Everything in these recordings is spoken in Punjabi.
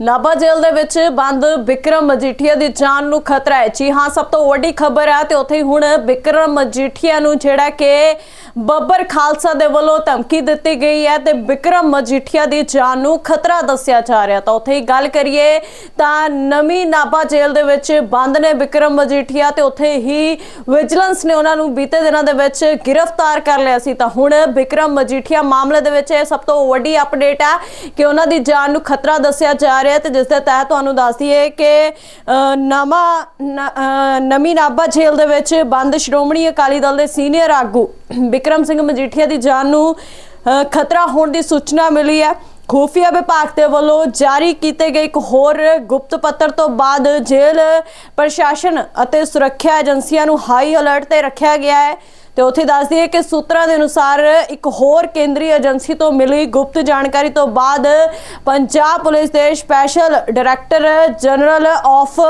ਨਾਭਾ ਜੇਲ੍ਹ ਦੇ ਵਿੱਚ ਬੰਦ ਵਿਕਰਮ ਮਜੀਠੀਆ ਦੀ ਜਾਨ ਨੂੰ ਖਤਰਾ ਹੈ। ਜੀ ਹਾਂ, ਸਭ ਤੋਂ ਵੱਡੀ ਖਬਰ ਹੈ ਤੇ ਉੱਥੇ ਹੀ ਹੁਣ ਵਿਕਰਮ ਮਜੀਠੀਆ ਨੂੰ ਜਿਹੜਾ ਕਿ ਬੱਬਰ ਖਾਲਸਾ ਦੇ ਵੱਲੋਂ ਧਮਕੀ ਦਿੱਤੀ ਗਈ ਹੈ ਤੇ ਵਿਕਰਮ ਮਜੀਠੀਆ ਦੀ ਜਾਨ ਨੂੰ ਖਤਰਾ ਦੱਸਿਆ ਜਾ ਰਿਹਾ। ਤਾਂ ਉੱਥੇ ਹੀ ਗੱਲ ਕਰੀਏ ਤਾਂ ਨਵੀਂ ਨਾਭਾ ਜੇਲ੍ਹ ਦੇ ਵਿੱਚ ਬੰਦ ਨੇ ਵਿਕਰਮ ਮਜੀਠੀਆ ਤੇ ਉੱਥੇ ਹੀ ਵਿਜੀਲੈਂਸ ਨੇ ਉਹਨਾਂ ਨੂੰ ਬੀਤੇ ਦਿਨਾਂ ਦੇ ਵਿੱਚ ਗ੍ਰਿਫਤਾਰ ਕਰ ਲਿਆ ਸੀ। ਤਾਂ ਹੁਣ ਵਿਕਰਮ ਮਜੀਠੀਆ ਮਾਮਲੇ ਦੇ ਵਿੱਚ ਇਹ ਸਭ ਤੋਂ ਵੱਡੀ ਅਪਡੇਟ ਹੈ ਕਿ ਉਹਨਾਂ ਦੀ ਜਾਨ ਨੂੰ ਖਤਰਾ ਦੱਸਿਆ ਜਾ ਰਿਹਾ ਹੈ ਤੇ ਜਿਸ ਦੇ ਤਹਿਤ ਤੁਹਾਨੂੰ ਦੱਸ ਦਈਏ ਕਿ ਅ, ਨਵਾਂ ਨ- ਨਵੀਂ ਨਾਭਾ ਜੇਲ੍ਹ ਦੇ ਵਿੱਚ ਬੰਦ ਸ਼੍ਰੋਮਣੀ ਅਕਾਲੀ ਦਲ ਦੇ ਸੀਨੀਅਰ ਆਗੂ ਵਿਕਰਮ ਸਿੰਘ ਮਜੀਠੀਆ ਦੀ ਜਾਨ ਨੂੰ ਖਤਰਾ ਹੋਣ ਦੀ ਸੂਚਨਾ ਮਿਲੀ ਹੈ। ਖੂਫੀਆ ਵਿਭਾਗ ਦੇ ਵੱਲੋਂ ਜਾਰੀ ਕੀਤੇ ਗਏ ਇੱਕ ਹੋਰ ਗੁਪਤ ਪੱਤਰ ਤੋਂ ਬਾਅਦ ਜੇਲ੍ਹ ਪ੍ਰਸ਼ਾਸਨ ਅਤੇ ਸੁਰੱਖਿਆ ਏਜੰਸੀਆਂ ਨੂੰ ਹਾਈ ਅਲਰਟ ਤੇ ਰੱਖਿਆ ਗਿਆ ਹੈ। ਤੇ ਉੱਥੇ ਦੱਸ ਦਈਏ ਕਿ ਸੂਤਰਾਂ ਦੇ ਅਨੁਸਾਰ ਇੱਕ ਹੋਰ ਕੇਂਦਰੀ ਏਜੰਸੀ ਤੋਂ ਮਿਲੀ ਗੁਪਤ ਜਾਣਕਾਰੀ ਤੋਂ ਬਾਅਦ ਪੰਜਾਬ ਪੁਲਿਸ ਦੇ special director general of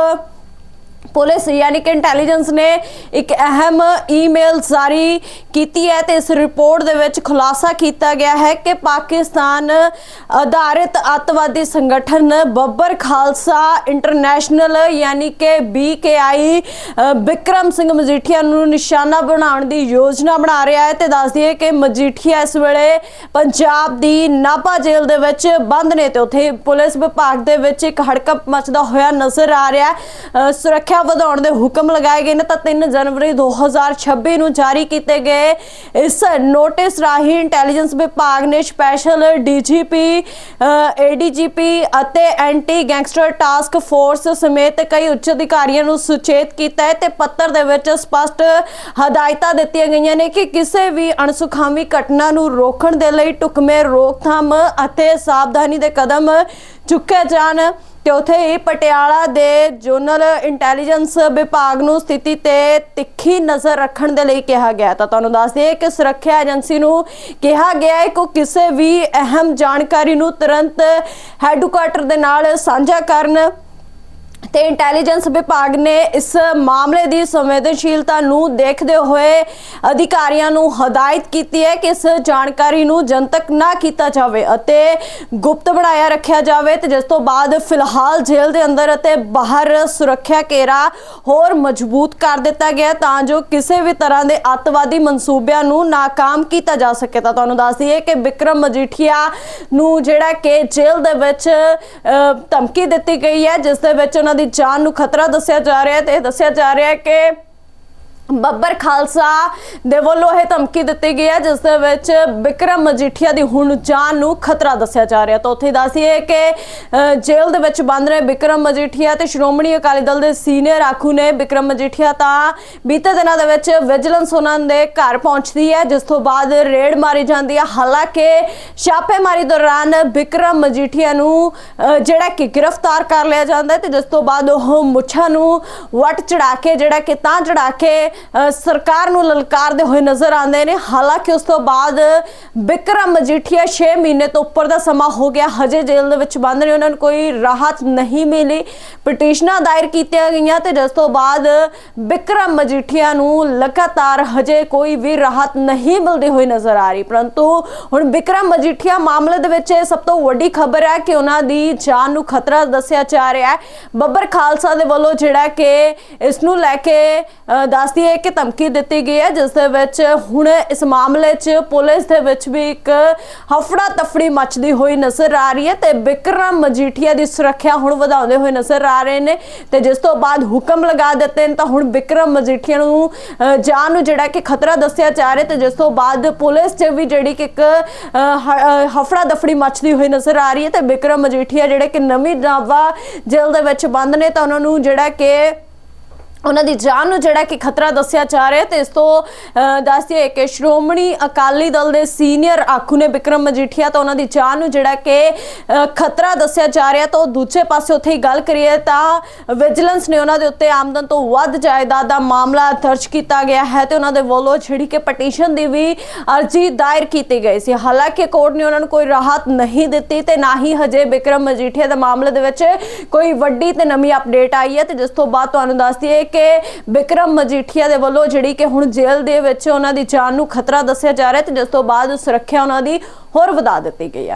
police ਯਾਨੀ ਕਿ ਇੰਟੈਲੀਜੈਂਸ ਨੇ ਇੱਕ ਅਹਿਮ ਈਮੇਲ ਜਾਰੀ ਕੀਤੀ ਹੈ ਤੇ ਇਸ ਰਿਪੋਰਟ ਦੇ ਵਿੱਚ ਖੁਲਾਸਾ ਕੀਤਾ ਗਿਆ ਹੈ ਕਿ ਪਾਕਿਸਤਾਨ ਆਧਾਰਿਤ ਅੱਤਵਾਦੀ ਸੰਗਠਨ ਬੱਬਰ ਖਾਲਸਾ ਇੰਟਰਨੈਸ਼ਨਲ ਯਾਨੀ ਕਿ BKI ਅ, ਵਿਕਰਮ ਸਿੰਘ ਮਜੀਠੀਆ ਨੂੰ ਨਿਸ਼ਾਨਾ ਬਣਾਉਣ ਦੀ ਯੋਜਨਾ ਬਣਾ ਰਿਹਾ ਹੈ ਤੇ ਦੱਸ ਦਈਏ ਕਿ ਮਜੀਠੀਆ ਇਸ ਵੇਲੇ ਪੰਜਾਬ ਦੀ ਨਾਭਾ ਜੇਲ੍ਹ ਦੇ ਵਿੱਚ ਬੰਦ ਨੇ ਤੇ ਉੱਥੇ ਪੁਲਿਸ ਵਿਭਾਗ ਦੇ ਵਿੱਚ ਇੱਕ ਹੜਕੰਪ ਮਚਦਾ ਹੋਇਆ ਨਜ਼ਰ ਆ ਰਿਹਾ ਸੁਰੱਖਿਆ ਵਧਾਉਣ ਦੇ ਹੁਕਮ ਲਗਾਏ ਗਏ ਨੇ ਤਾਂ 3 ਜਨਵਰੀ 2026 ਨੂੰ ਜਾਰੀ ਕੀਤੇ ਗਏ ਇਸ ਨੋਟਿਸ ਰਾਹੀਂ ਇੰਟੈਲੀਜੈਂਸ ਵਿਭਾਗ ਨੇ ਸਪੈਸ਼ਲ ਡੀਜੀਪੀ ਏਡੀਜੀਪੀ ਅਤੇ ਐਂਟੀ ਗੈਂਗਸਟਰ ਟਾਸਕ ਫੋਰਸ ਸਮੇਤ ਕਈ ਉੱਚ ਅਧਿਕਾਰੀਆਂ ਨੂੰ ਸੁਚੇਤ ਕੀਤਾ ਹੈ ਤੇ ਪੱਤਰ ਦੇ ਵਿੱਚ ਸਪਸ਼ਟ ਹਦਾਇਤਾਂ ਦਿੱਤੀਆਂ ਗਈਆਂ ਨੇ ਕਿ ਕਿਸੇ ਵੀ ਅਣਸੁਖਾਵੀ ਘਟਨਾ ਨੂੰ ਰੋਕਣ ਦੇ ਲਈ ਢੁਕਵੇਂ ਰੋਕਥਾਮ ਅਤੇ ਸਾਵਧਾਨੀ ਦੇ ਕਦਮ ਚੁੱਕੇ ਜਾਣ। ਤੇ ਉੱਥੇ ਹੀ ਪਟਿਆਲਾ ਦੇ ਜੋਨਲ ਇੰਟੈਲੀਜੈਂਸ ਵਿਭਾਗ ਨੂੰ ਸਥਿਤੀ ਤੇ ਤਿੱਖੀ ਨਜ਼ਰ ਰੱਖਣ ਦੇ ਲਈ ਕਿਹਾ ਗਿਆ ਤਾਂ ਤੁਹਾਨੂੰ ਦੱਸ ਦਈਏ ਕਿ ਸੁਰੱਖਿਆ ਏਜੰਸੀ ਨੂੰ ਕਿਹਾ ਗਿਆ ਹੈ ਕਿ ਉਹ ਕਿਸੇ ਵੀ ਅਹਿਮ ਜਾਣਕਾਰੀ ਨੂੰ ਤੁਰੰਤ ਹੈੱਡਕੁਆਟਰ ਦੇ ਨਾਲ ਸਾਂਝਾ ਕਰਨ ਤੇ ਇੰਟੈਲੀਜੈਂਸ ਵਿਭਾਗ ਨੇ ਇਸ ਮਾਮਲੇ ਦੀ ਸੰਵੇਦਨਸ਼ੀਲਤਾ ਨੂੰ ਦੇਖਦੇ ਹੋਏ ਅਧਿਕਾਰੀਆਂ ਨੂੰ ਹਦਾਇਤ ਕੀਤੀ ਹੈ ਕਿ ਇਸ ਜਾਣਕਾਰੀ ਨੂੰ ਜਨਤਕ ਨਾ ਕੀਤਾ ਜਾਵੇ ਅਤੇ ਗੁਪਤ ਬਣਾਇਆ ਰੱਖਿਆ ਜਾਵੇ ਤੇ ਜਿਸ ਤੋਂ ਬਾਅਦ ਫਿਲਹਾਲ ਜੇਲ੍ਹ ਦੇ ਅੰਦਰ ਅਤੇ ਬਾਹਰ ਸੁਰੱਖਿਆ ਘੇਰਾ ਹੋਰ ਮਜ਼ਬੂਤ ਕਰ ਦਿੱਤਾ ਗਿਆ ਤਾਂ ਜੋ ਕਿਸੇ ਵੀ ਤਰ੍ਹਾਂ ਦੇ ਅੱਤਵਾਦੀ ਮਨਸੂਬਿਆਂ ਨੂੰ ਨਾਕਾਮ ਕੀਤਾ ਜਾ ਸਕੇ। ਤਾਂ ਤੁਹਾਨੂੰ ਦੱਸ ਦਈਏ ਕਿ ਵਿਕਰਮ ਮਜੀਠੀਆ ਨੂੰ ਜਿਹੜਾ ਕਿ ਜੇਲ੍ਹ ਦੇ ਵਿੱਚ ਧਮਕੀ ਦਿੱਤੀ ਗਈ ਹੈ, ਜਿਸ ਦੇ ਵਿੱਚ ਉਹਨਾਂ ਦੀ ਜਾਨ ਨੂੰ ਖਤਰਾ ਦੱਸਿਆ ਜਾ ਰਿਹਾ ਹੈ ਤੇ ਇਹ ਦੱਸਿਆ ਜਾ ਰਿਹਾ ਹੈ ਕਿ ਬੱਬਰ ਖਾਲਸਾ ਦੇ ਵੱਲੋਂ ਇਹ ਧਮਕੀ ਦਿੱਤੀ ਗਈ ਹੈ, ਜਿਸ ਦੇ ਵਿੱਚ ਵਿਕਰਮ ਮਜੀਠੀਆ ਦੀ ਹੁਣ ਜਾਨ ਨੂੰ ਖਤਰਾ ਦੱਸਿਆ ਜਾ ਰਿਹਾ ਤਾਂ ਉੱਥੇ ਦੱਸੀਏ ਕਿ ਜੇਲ੍ਹ ਦੇ ਵਿੱਚ ਬੰਦ ਰਹੇ ਵਿਕਰਮ ਮਜੀਠੀਆ ਤੇ ਸ਼੍ਰੋਮਣੀ ਅਕਾਲੀ ਦਲ ਦੇ ਸੀਨੀਅਰ ਆਗੂ ਨੇ ਵਿਕਰਮ ਮਜੀਠੀਆ ਤਾਂ ਬੀਤੇ ਦਿਨਾਂ ਦੇ ਵਿੱਚ ਵਿਜੀਲੈਂਸ ਉਹਨਾਂ ਦੇ ਘਰ ਪਹੁੰਚਦੀ ਹੈ, ਜਿਸ ਤੋਂ ਬਾਅਦ ਰੇਡ ਮਾਰੀ ਜਾਂਦੀ ਹੈ। ਹਾਲਾਂਕਿ ਛਾਪੇਮਾਰੀ ਦੌਰਾਨ ਵਿਕਰਮ ਮਜੀਠੀਆ ਨੂੰ ਜਿਹੜਾ ਕਿ ਗ੍ਰਿਫਤਾਰ ਕਰ ਲਿਆ ਜਾਂਦਾ ਹੈ ਤੇ ਜਿਸ ਤੋਂ ਬਾਅਦ ਉਹ ਮੁੱਛਾਂ ਨੂੰ ਵੱਟ ਚੜਾ ਕੇ, ਜਿਹੜਾ ਕਿ ਤਾਂ ਚੜਾ ਕੇ ਸਰਕਾਰ ਨੂੰ ਲਲਕਾਰਦੇ ਹੋਏ ਨਜ਼ਰ ਆਉਂਦੇ ਨੇ। ਹਾਲਾਂਕਿ ਉਸ ਤੋਂ ਬਾਅਦ ਬਿਕਰਮ ਮਜੀਠੀਆ 6 ਮਹੀਨੇ ਤੋਂ ਉੱਪਰ ਦਾ ਸਮਾਂ ਹੋ ਗਿਆ। ਹਜੇ ਜੇਲ੍ਹ ਦੇ ਵਿੱਚ ਬੰਦ ਨੇ। ਉਹਨਾਂ ਨੂੰ ਕੋਈ ਰਾਹਤ ਨਹੀਂ ਮਿਲੀ। ਪਟੀਸ਼ਨਾਂ ਦਾਇਰ ਕੀਤੀਆਂ ਗਈਆਂ ਤੇ ਜਿਸ ਤੋਂ ਬਾਅਦ ਵਿਕਰਮ ਮਜੀਠੀਆ ਨੂੰ ਲਗਾਤਾਰ ਹਜੇ ਕੋਈ ਵੀ ਰਾਹਤ ਨਹੀਂ ਮਿਲਦੀ ਹੋਈ ਨਜ਼ਰ ਆ ਰਹੀ। ਪਰੰਤੂ ਹੁਣ ਬਿਕਰਮ ਮਜੀਠੀਆ ਮਾਮਲੇ ਦੇ ਵਿੱਚ ਇਹ ਸਭ ਤੋਂ ਵੱਡੀ ਖਬਰ ਹੈ ਕਿ ਉਹਨਾਂ ਦੀ ਜਾਨ ਨੂੰ ਖਤਰਾ ਦੱਸਿਆ ਜਾ ਰਿਹਾ ਹੈ। ਬੱਬਰ ਖਾਲਸਾ ਦੇ ਵੱਲੋਂ ਜਿਹੜਾ ਕਿ ਇਸ ਨੂੰ ਲੈ ਕੇ ਅ, ਦੱਸਦੀ ਹੈ ਕਿ ਧਮਕੀ ਦਿੱਤੀ ਗਈ ਹੈ, ਜਿਸ ਦੇ ਵਿੱਚ ਹੁਣ ਇਸ ਮਾਮਲੇ 'ਚ ਪੁਲਿਸ ਦੇ ਵਿੱਚ ਵੀ ਇੱਕ ਹਫੜਾ ਤਫੜੀ ਮਚਦੀ ਹੋਈ ਨਜ਼ਰ ਆ ਰਹੀ ਹੈ ਤੇ ਵਿਕਰਮ ਮਜੀਠੀਆ ਦੀ ਸੁਰੱਖਿਆ ਹੁਣ ਵਧਾਉਂਦੇ ਹੋਏ ਨਜ਼ਰ ਆ ਰਹੇ ਨੇ ਤੇ ਜਿਸ ਤੋਂ ਬਾਅਦ ਹੁਕਮ ਲਗਾ ਦਿੱਤੇ ਨੇ ਤਾਂ ਹੁਣ ਵਿਕਰਮ ਮਜੀਠੀਆ ਨੂੰ ਜਾਨ ਨੂੰ ਜਿਹੜਾ ਕਿ ਖਤਰਾ ਦੱਸਿਆ ਜਾ ਰਿਹਾ ਤੇ ਜਿਸ ਤੋਂ ਬਾਅਦ ਪੁਲਿਸ 'ਚ ਵੀ ਜਿਹੜੀ ਕਿ ਇੱਕ ਹਫੜਾ ਦਫੜੀ ਮੱਚਦੀ ਹੋਈ ਨਜ਼ਰ ਆ ਰਹੀ ਹੈ ਤੇ ਬਿਕਰਮ ਮਜੀਠੀਆ ਜਿਹੜੇ ਕਿ ਨਵੀਂ ਨਾਵਾ ਜੇਲ੍ਹ ਦੇ ਵਿੱਚ ਬੰਦ ਨੇ ਤਾਂ ਉਹਨਾਂ ਨੂੰ ਜਿਹੜਾ ਕਿ ਉਹਨਾਂ ਦੀ ਜਾਨ ਨੂੰ ਜਿਹੜਾ ਕਿ ਖਤਰਾ ਦੱਸਿਆ ਜਾ ਰਿਹਾ ਤੇ ਇਸ ਤੋਂ ਅ, ਦੱਸ ਦਈਏ ਕਿ ਸ਼੍ਰੋਮਣੀ ਅਕਾਲੀ ਦਲ ਦੇ ਸੀਨੀਅਰ ਆਗੂ ਨੇ ਵਿਕਰਮ ਮਜੀਠੀਆ ਤਾਂ ਉਹਨਾਂ ਦੀ ਜਾਨ ਨੂੰ ਜਿਹੜਾ ਕਿ ਖਤਰਾ ਦੱਸਿਆ ਜਾ ਰਿਹਾ ਤਾਂ ਦੂਜੇ ਪਾਸੇ ਉੱਥੇ ਹੀ ਗੱਲ ਕਰੀਏ ਤਾਂ ਵਿਜੀਲੈਂਸ ਨੇ ਉਹਨਾਂ ਦੇ ਉੱਤੇ ਆਮਦਨ ਤੋਂ ਵੱਧ ਜਾਇਦਾਦ ਦਾ ਮਾਮਲਾ ਦਰਜ ਕੀਤਾ ਗਿਆ ਹੈ ਤੇ ਉਹਨਾਂ ਦੇ ਵੱਲੋਂ ਜਿਹੜੀ ਕਿ ਪਟੀਸ਼ਨ ਦੀ ਵੀ ਅਰਜ਼ੀ ਦਾਇਰ ਕੀਤੀ ਗਈ ਸੀ। ਹਾਲਾਂਕਿ ਕੋਰਟ ਨੇ ਉਹਨਾਂ ਨੂੰ ਕੋਈ ਰਾਹਤ ਨਹੀਂ ਦਿੱਤੀ ਤੇ ਨਾ ਹੀ ਹਜੇ ਵਿਕਰਮ ਮਜੀਠੀਆ ਦੇ ਮਾਮਲੇ ਦੇ ਵਿੱਚ ਕੋਈ ਵੱਡੀ ਤੇ ਨਵੀਂ ਅਪਡੇਟ ਆਈ ਹੈ ਤੇ ਜਿਸ ਤੋਂ ਬਾਅਦ ਤੁਹਾਨੂੰ ਦੱਸ ਦਈਏ ਕਿ ਵਿਕਰਮ ਮਜੀਠੀਆ ਦੇ ਵੱਲੋਂ ਜਿਹੜੀ ਕਿ ਹੁਣ ਜੇਲ੍ਹ ਦੇ ਵਿੱਚ ਉਹਨਾਂ ਦੀ ਜਾਨ ਨੂੰ ਖਤਰਾ ਦੱਸਿਆ ਜਾ ਰਿਹਾ ਤੇ ਜਿਸ ਤੋਂ ਬਾਅਦ ਸੁਰੱਖਿਆ ਉਹਨਾਂ ਦੀ ਹੋਰ ਵਧਾ ਦਿੱਤੀ ਗਈ ਹੈ।